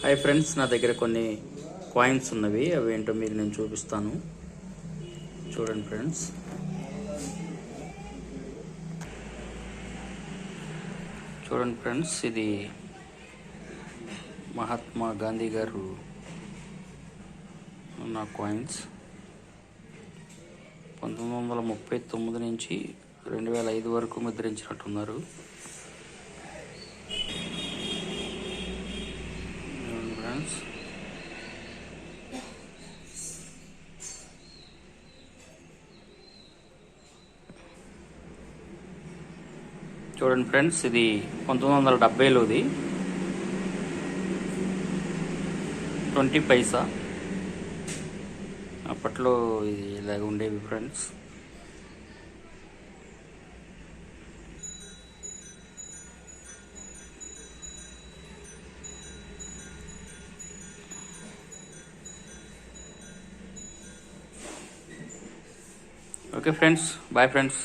Hi friends నా దగ్గర కొన్ని కాయిన్స్ ఉన్నవి. అవి ఏంటో మీరు నేను చూపిస్తాను. చూడండి ఫ్రెండ్స్ చూడండి ఫ్రెండ్స్ ఇది మహాత్మా గాంధీ గారు ఉన్న కాయిన్స్ పంతొమ్మిది వందల ముప్పై తొమ్మిది నుంచి రెండు వేల ఐదు వరకు ముద్రించినట్టున్నారు చూడండి ఫ్రెండ్స్ చూడండి ఫ్రెండ్స్ ఇది పంతొమ్మిది వందల డెబ్బైలోది. ట్వంటీ పైసా. అప్పట్లో ఇది ఇలాగ ఉండేవి friends. Okay friends boy friends.